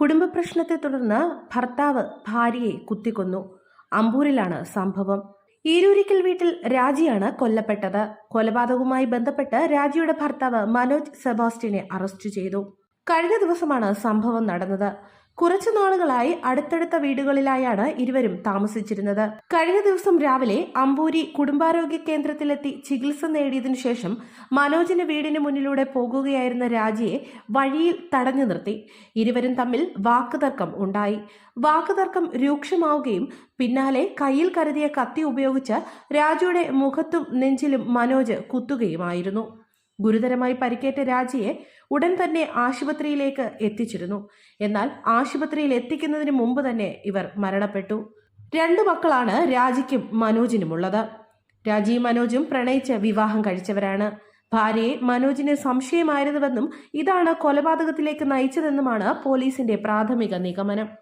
കുടുംബ പ്രശ്നത്തെ തുടർന്ന് ഭർത്താവ് ഭാര്യയെ കുത്തിക്കൊന്നു. അമ്പൂരിലാണ് സംഭവം. ഈരൂരിക്കൽ വീട്ടിൽ രാജിയാണ് കൊല്ലപ്പെട്ടത്. കൊലപാതകവുമായി ബന്ധപ്പെട്ട് രാജിയുടെ ഭർത്താവ് മനോജ് സെബാസ്റ്റിനെ അറസ്റ്റ് ചെയ്തു. കഴിഞ്ഞ ദിവസമാണ് സംഭവം നടന്നത്. കുറച്ചു നാളുകളായി അടുത്തടുത്ത വീടുകളിലായാണ് ഇരുവരും താമസിച്ചിരുന്നത്. കഴിഞ്ഞ ദിവസം രാവിലെ അമ്പൂരി കുടുംബാരോഗ്യ കേന്ദ്രത്തിലെത്തി ചികിത്സ നേടിയതിനു ശേഷം മനോജിന്റെ വീടിന് മുന്നിലൂടെ പോകുകയായിരുന്ന രാജിയെ വഴിയിൽ തടഞ്ഞു നിർത്തി. ഇരുവരും തമ്മിൽ വാക്കുതർക്കം ഉണ്ടായി. വാക്കുതർക്കം രൂക്ഷമാവുകയും പിന്നാലെ കയ്യിൽ കരുതിയ കത്തി ഉപയോഗിച്ച് രാജുയുടെ മുഖത്തും നെഞ്ചിലും മനോജ് കുത്തുകയുമായിരുന്നു. ഗുരുതരമായി പരിക്കേറ്റ രാജിയെ ഉടൻ തന്നെ ആശുപത്രിയിലേക്ക് എത്തിച്ചിരുന്നു. എന്നാൽ ആശുപത്രിയിൽ എത്തിക്കുന്നതിന് മുമ്പ് തന്നെ ഇവർ മരണപ്പെട്ടു. രണ്ടു മക്കളാണ് രാജിക്കും മനോജിനുമുള്ളത്. രാജിയും മനോജും പ്രണയിച്ച് വിവാഹം കഴിച്ചവരാണ്. ഭാര്യയെ മനോജിന് സംശയമായിരുന്നുവെന്നും ഇതാണ് കൊലപാതകത്തിലേക്ക് നയിച്ചതെന്നുമാണ് പോലീസിന്റെ പ്രാഥമിക നിഗമനം.